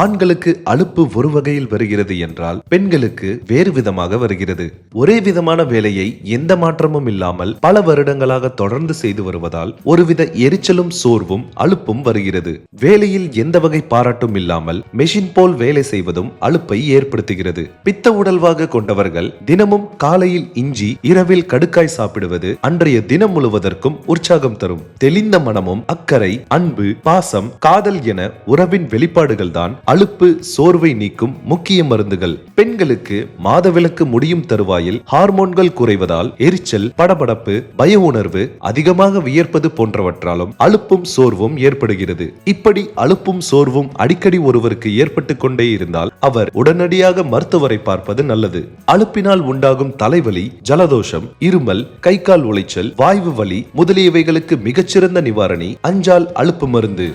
ஆண்களுக்கு அலுப்பு ஒரு வகையில் வருகிறது என்றால் பெண்களுக்கு வேறு விதமாக வருகிறது. ஒரே விதமான வேலையை எந்த மாற்றமும் இல்லாமல் பல வருடங்களாக தொடர்ந்து செய்து வருவதால் ஒருவித எரிச்சலும் சோர்வும் அலுப்பும் வருகிறது. வேலையில் எந்த வகை பாராட்டும் இல்லாமல் மெஷின் போல் வேலை செய்வதும் அலுப்பை ஏற்படுத்துகிறது. பித்த உடல்வாக கொண்டவர்கள் தினமும் காலையில் இஞ்சி இரவில் கடுக்காய் சாப்பிடுவது அன்றைய தினம் முழுவதற்கும் உற்சாகம் தரும். தெளிந்த மனமும் அக்கறை அன்பு பாசம் காதல் என உறவின் வெளிப்பாடுகள் தான் அலுப்பு சோர்வை நீக்கும் முக்கிய மருந்துகள். பெண்களுக்கு மாதவிலக்கு முடியும் தருவாயில் ஹார்மோன்கள் குறைவதால் எரிச்சல் படபடப்பு பய உணர்வு அதிகமாக வியர்ப்பது போன்றவற்றாலும் அலுப்பும் சோர்வும் ஏற்படுகிறது. இப்படி அலுப்பும் சோர்வும் அடிக்கடி ஒருவருக்கு ஏற்பட்டு கொண்டே இருந்தால் அவர் உடனடியாக மருத்துவரை பார்ப்பது நல்லது. அலுப்பினால் உண்டாகும் தலைவலி ஜலதோஷம் இருமல் கை கால் உளைச்சல் வாய்வு வலி முதலியவைகளுக்கு மிகச்சிறந்த நிவாரணி அஞ்சால் அலுப்பு மருந்து.